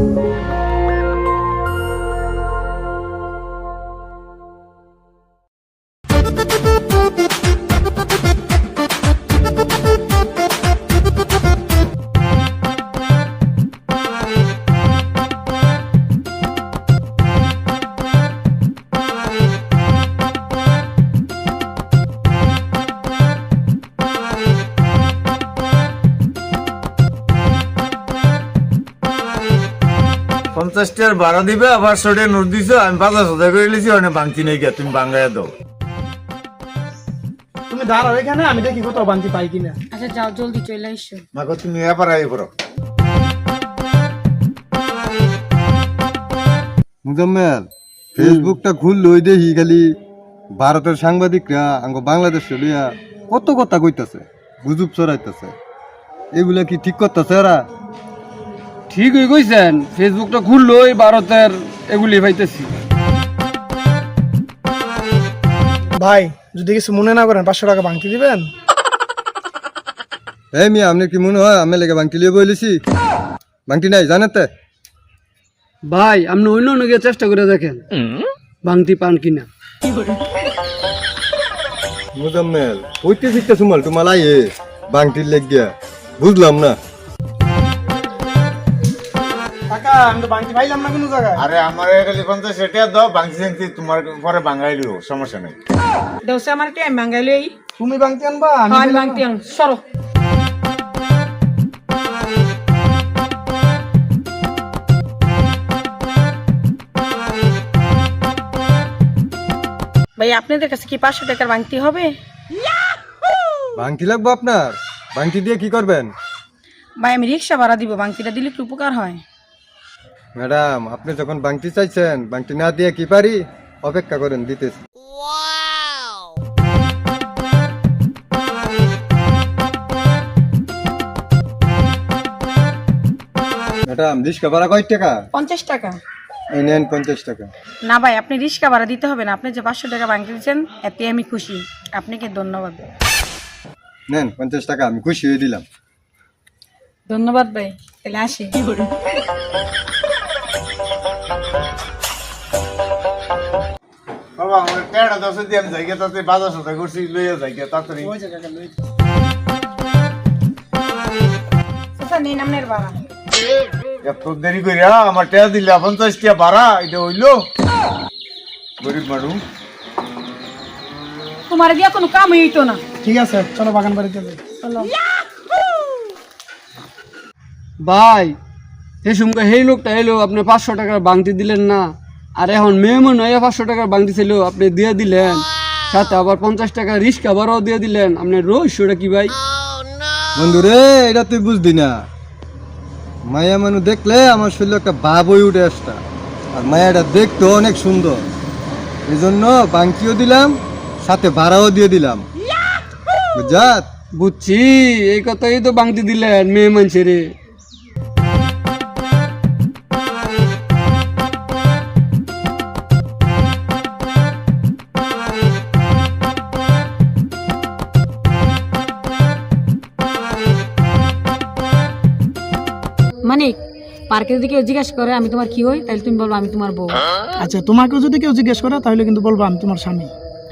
Música পঞ্চাশটার ভাড়া দিবে আবার শোটে নোট দিছো আমি করে লিছি অনেক বাংতি নেই গিয়া তুমি বাঙ্গায় দাও। তুমি দাঁড়াও এখানে আমি দেখি কোথাও বান্তি পাই কিনা। আচ্ছা যাও জলদি চলে এসো। তুমি এবার আই করো মুজাম্মেল ফেসবুকটা খুললে ওই দেখি খালি ভারতের সাংবাদিকরা আঙ্গ বাংলাদেশ লিয়া কত কথা কইতাছে গুজব ছড়াইতেছে। এগুলা কি ঠিক করতেছে ওরা ঠিকই কইছেন ফেসবুকটা খুললো খুললোই ভারতের এগুলি পাইতেছি। ভাই যদি কিছু মনে না করেন পাঁচশো টাকা বাংতি দিবেন? এই মিয়া আপনি কি মনে হয় আমি লেগে বাংটি লিয়ে বলেছি বাংটি নাই জানেন তো? ভাই আপনি অন্য অন্য গিয়ে চেষ্টা করে দেখেন। বাংতি পান কিনা। মুজাম্মেল কইতে শিখতে সুমাল তোমার আইয়ে বাংটির লেগ গিয়া বুঝলাম না। আমি তো বাংতি পাইলাম না কোনো জায়গায়। আরে আমার খালি পঞ্চাশ টাকা দাও বাংতি শাংতি তোমার পরে বাঙ্গাই সমস্যা নেই। আমার তুমি বাংতি আনবা আমি। বাংতি আন সরো। ভাই আপনাদের কাছে কি পাঁচশো টাকার বাংতি হবে? বাংটি লাগবো আপনার? বাংটি দিয়ে কি করবেন? ভাই আমি রিক্সা ভাড়া দিব বাংতিটা দিলে একটু উপকার হয়? ম্যাডাম আপনি যখন বাংটি চাইছেন বাংটি না দিয়ে কি পারি? অপেক্ষা করেন দিতেছি। ম্যাডাম রিক্সা ভাড়া কয় টাকা? পঞ্চাশ টাকা। এই নেন পঞ্চাশ টাকা। না ভাই আপনি রিক্সা ভাড়া দিতে হবে না। আপনি যে পাঁচশো টাকা বাংতি দিচ্ছেন এতে আমি খুশি। আপনাকে ধন্যবাদ। নেন পঞ্চাশ টাকা আমি খুশি হয়ে দিলাম। ধন্যবাদ ভাই তাহলে আসি। বাবা আমার টাকা দশ দিয়ে আমি যাই তাতে বাজার সদাই করছি লইয়া যাই গিয়া তাড়াতাড়ি আচ্ছা এত দেরি করিয়া আমার টাকা দিলে পঞ্চাশ টাকা ভাড়া এটা হইল। গরিব মানুষ। তোমার দিয়া কোনো কাম হইতো না। ঠিক আছে চলো বাগান বাড়িতে চলো। ভাই এই সুমকা সেই লোকটা এলো আপনি পাঁচশো টাকার বাংতি দিলেন না। আর এখন মেহমান হয়ে পাঁচশো টাকার বাংতি ছিল আপনি দিয়ে দিলেন। সাথে আবার পঞ্চাশ টাকা রিস্ক আবারও দিয়ে দিলেন। আপনার রহস্যটা কি ভাই? বন্ধু রে এটা তুই বুঝদি না। মায়া মানুষ দেখলে আমার শরীরে একটা ভাব হয়ে উঠে আসটা আর মায়াটা দেখতে অনেক সুন্দর। এই জন্য বাংকিও দিলাম সাথে ভাড়াও দিয়ে দিলাম। বুঝাত বুঝছি এই কথাই তো বাংতি দিলেন মেয়ে মানুষের। পার্কে যদি কেউ জিজ্ঞাসা করে আমি তোমার কি হই? তাহলে তুমি বলব আমি তোমার বউ। আচ্ছা তোমাকেও যদি কেউ জিজ্ঞেস করে তাহলে কিন্তু বলব আমি তোমার স্বামী।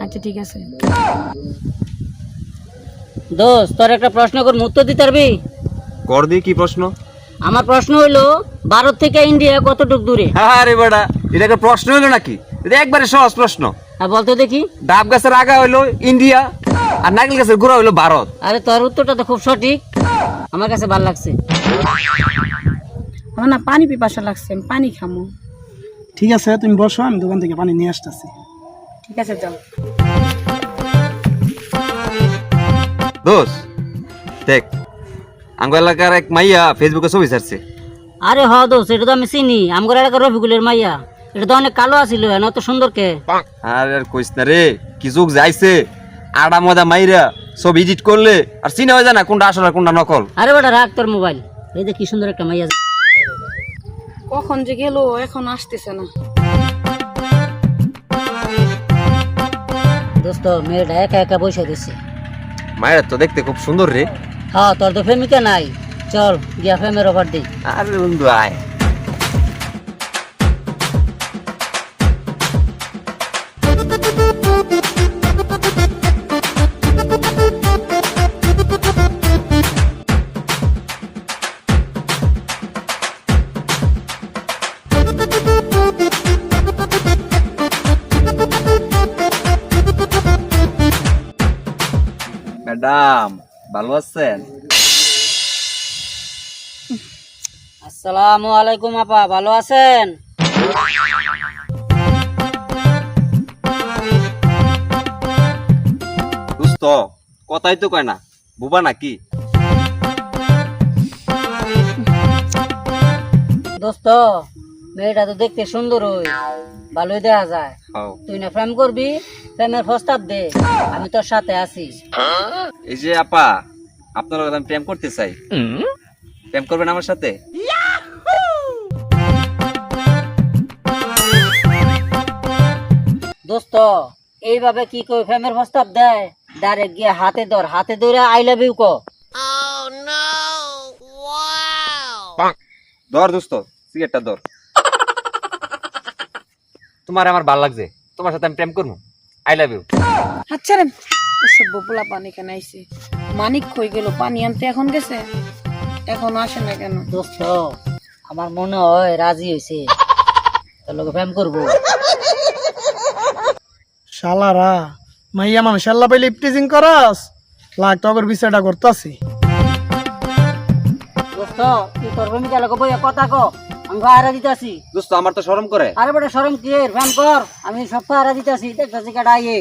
আচ্ছা ঠিক আছে। দোস্ত তোর একটা প্রশ্ন করব উত্তর দিতে পারবি? কর দি কি প্রশ্ন? আমার প্রশ্ন হইল ভারত থেকে ইন্ডিয়া কতটুক দূরে? আরে বেটা এটাকে প্রশ্ন হইল নাকি? এটা একবারে সহজ প্রশ্ন। আর বলতো দেখি। ডাব গাছের আগা হইল ইন্ডিয়া আর নারকেল গাছের গোড়া হইল ভারত। আরে তোর উত্তরটা তো খুব সঠিক। আমার কাছে ভালো লাগছে। আমার না পানি পিপাসা লাগছে আমি পানি খামো। ঠিক আছে তুমি বসো আমি দোকান থেকে পানি নিয়ে আসতেছি। ঠিক আছে যাও। দোষ দেখ আঙ্গ এলাকার এক মাইয়া ফেসবুকে ছবি ছাড়ছে। আরে হ দোস্ত এটা তো আমি চিনি। আমগর এলাকার রফিকুলের মাইয়া। এটা তো অনেক কালো আছিল এন অত সুন্দর কে? আর আর কইস না রে কি যুগ যাইছে। আডা মজা মাইরা সব এডিট করলে আর চিনে হয়ে যায় না কোনটা আসল আর কোনটা নকল। আরে বেটা রাখ তোর মোবাইল। এই যে কি সুন্দর একটা মাইয়া কখন যে গেল এখন আসতেছে না। দোস্ত মেয়েটা একা একা বসে দিছে মায়ের তো দেখতে খুব সুন্দর রে। হ্যাঁ তোর তো প্রেমিকা নাই। চল গিয়া প্রেমের অফার দিই। আরে বন্ধু আয়। ম্যাডাম ভালো আছেন? আসসালামু আলাইকুম আপা ভালো আছেন? দোস্ত কথাই তো কয় না বুবা নাকি? দোস্ত মেয়েটা তো দেখতে সুন্দর হই ভালোই দেখা যায়। তুই না প্রেম করবি প্রেমের প্রস্তাব দে আমি তোর সাথে আছি। এই যে আপা আপনার লগে আমি প্রেম করতে চাই। প্রেম করবেন আমার সাথে? দোস্ত এইভাবে কি কই প্রেমের প্রস্তাব দেয়? ডাইরেক্ট গিয়ে হাতে ধর হাতে ধরে আই লাভ ইউ কো। ধর দোস্ত সিগারেটটা ধর। তোমার আমার ভালো লাগছে। তোমার সাথে আমি প্রেম করব। আই লাভ ইউ আচ্ছা রে পোলা পানি কেন আইছে? মানিক কই গেল? পানি আনতে এখন গেছে? এখন আসে না কেন? দোস্ত আমার মনে হয় রাজি হয়েছে তোর লোক প্রেম করব। শালারা মাইয়া মানুষ আল্লাহ পাইলে ইপটিজিং করাস। লাখ টগর বিচারটা করতাছি। দোস্ত তুই তোর প্রেমিকা লোক বইয়া কথা কো আমি ভাড়া দিতেছি দোস্ত আমার তো শরম করে। আরে বেটা সরম কি? এর কর। আমি সব ভাড়া দিতেছি দেখতেছি কাটা আইয়ে।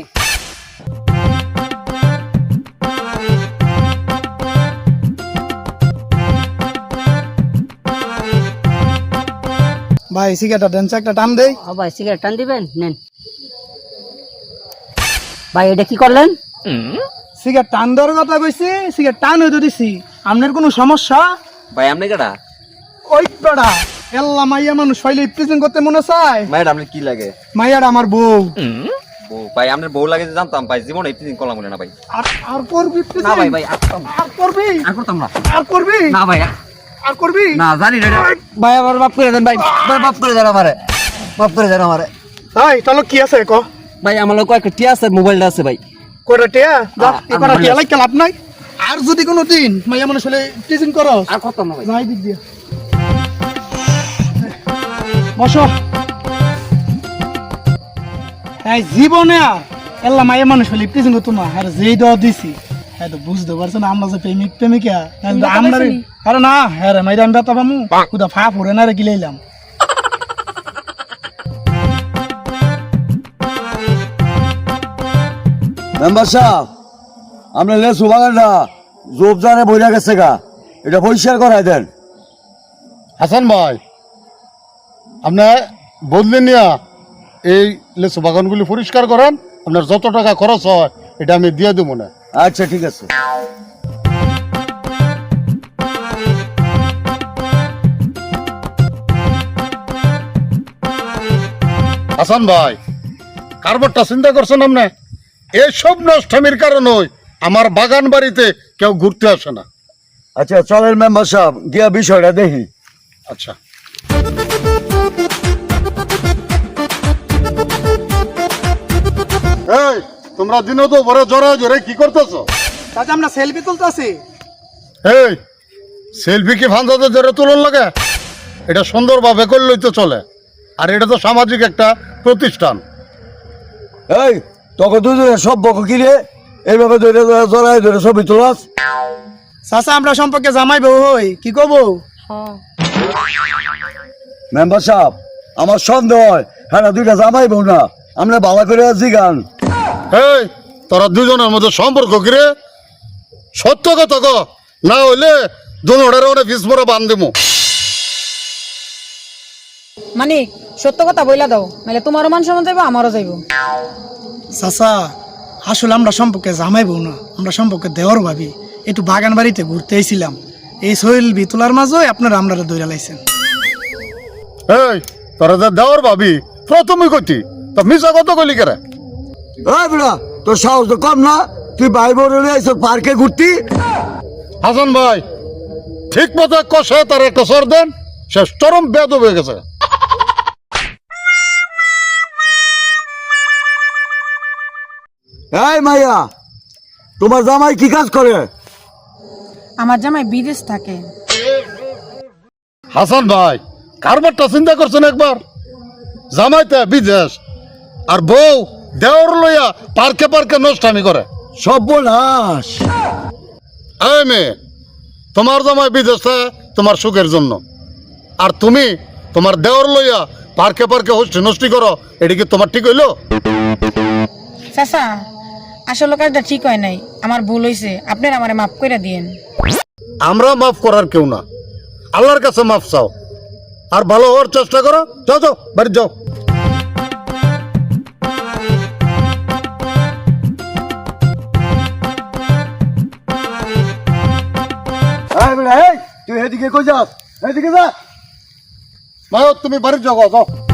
ভাই সিগারেটটা দেন একটা টান দেই। ও ভাই সিগারেট টান দিবেন? নেন। ভাই এটা কি করলেন? সিগারেট টান দেওয়ার কথা কইছি সিগারেট টান হইতে দিছি। আপনার কোনো সমস্যা? ভাই আপনি কেডা ওই বেড়া এল্লা মাইয়া মানুষ পাইলে ইপটিজিং করতে মনে চায়? ম্যাডাম আপনার কি লাগে? মাইয়াটা আমার বউ। বউ ভাই আপনার বউ লাগে যে জানতাম ভাই জীবন এই করলাম না ভাই। আর আর করবি না ভাই ভাই আর করবি? আর করতাম না। আর করবি? না ভাই আর করবি? না জানি না ভাই আমার বাপ করে দেন ভাই। ভাই বাপ করে দেন আমারে। বাপ করে দেন আমারে। ভাই তাহলে কি আছে ক? ভাই আমার কয়েকটা টিয়া আছে মোবাইলটা আছে ভাই। কয়টা টিয়া? কয়টা টিয়া লাগে লাভ নাই। আর যদি কোনো দিন মাইয়া মানুষ হলে ইপটিজিং করস? আর করতাম না ভাই। যাই দিক দিয়ে। বসো। হ্যাঁ জীবনে এল্লা মাইয়া মানুষ হলে করতো না আর যেই দেওয়া দিছি হ্যাঁ তো বুঝতে পারছ না আমরা যে প্রেমিক প্রেমিকা আমরা আরে না হ্যাঁ রে মাইরা আমি ব্যথা পামু কুদা ফা ফুরে না রে গিলাইলাম মেম্বার সাহেব আমরা লেসু বাগানটা জোবজানে বইরা গেছে গা এটা পরিষ্কার করাই দেন। হাসান ভাই আপনার বদলে নিয়া এই লেচু বাগানগুলি পরিষ্কার করেন আপনার যত টাকা খরচ হয় এটা আমি দিয়ে দেবো না। আচ্ছা ঠিক আছে। হাসান ভাই কারবারটা চিন্তা করছেন আপনি? এইসব নষ্টমীর কারণে আমার বাগান বাড়িতে কেউ ঘুরতে আসে না। আচ্ছা চলেন মেম্বার সাহেব গিয়া বিষয়টা দেখি। আচ্ছা। এই তোমরা দিনও তো ভরে জোরে জোরে কি করতেছো? তাতে আমরা সেলফি তুলতেছি। এই সেলফি কি ফান্দাতে জোরে তুলন লাগে? এটা সুন্দরভাবে করলেই তো চলে। আর এটা তো সামাজিক একটা প্রতিষ্ঠান। এই তোকে দুজনে সব বক কিরে এইভাবে ধরে ধরে জড়াই ধরে ছবি তোলাস। চাচা আমরা সম্পর্কে জামাই বউ হই কি কব? হ্যাঁ মেম্বার সাহেব আমার সন্দেহ হয় হ্যাঁ দুইটা জামাই বউ না। আমরা বাবা করে জিগান। এই তোরা দুজনের মধ্যে সম্পর্ক কিরে? সত্য কথা ক। না হইলে দুজনের অনেক পিসমরা বান দেবো মানিক সত্য কথা বইলা দাও নাহলে তোমারও মান সম্মান যাইবো আমারও যাইবো। চাচা আসলে আমরা সম্পর্কে জামাই বউ না আমরা সম্পর্কে দেওয়ার ভাবি। একটু বাগান বাড়িতে ঘুরতে এসেছিলাম এই সোহেল বিতুলার মাঝে আপনারা আমরা দৌড়া লাইছেন। এই তোরা যে দেওয়ার ভাবি প্রথমে কইতি তো মিশা কত কইলি কেরে? এই বুড়া তোর সাহস তো কম না? তুই ভাই বোন পার্কে ঘুরতি। হাসান ভাই ঠিক মতো কষে তার একটা সর দেন সে চরম বেদ হয়ে গেছে। এই মাইয়া তোমার জামাই কি কাজ করে? আমার জামাই বিদেশ থাকে। হাসান ভাই কারবারটা চিন্তা করছেন একবার? জামাইতে বিদেশ আর বউ দেওর লইয়া পার্কে পার্কে নষ্টামি করে। সর্বনাশ। এই মেয়ে তোমার জামাই বিদেশে তোমার সুখের জন্য। আর তুমি তোমার দেওয়ার লইয়া পার্কে পার্কে হস্তি নষ্টি করো এটা কি তোমার ঠিক হইল? চাচা আসলে কাজটা ঠিক হয় নাই। আমার ভুল হয়েছে আপনার আমারে মাফ করে দিয়েন। আমরা মাফ করার কেউ না। আল্লাহর কাছে মাফ চাও। আর ভালো হওয়ার চেষ্টা করো। যাও যাও বাড়ি যাও। কই যাস? এদিকে যা। মায়ত তুমি বাড়ির যাও যাও।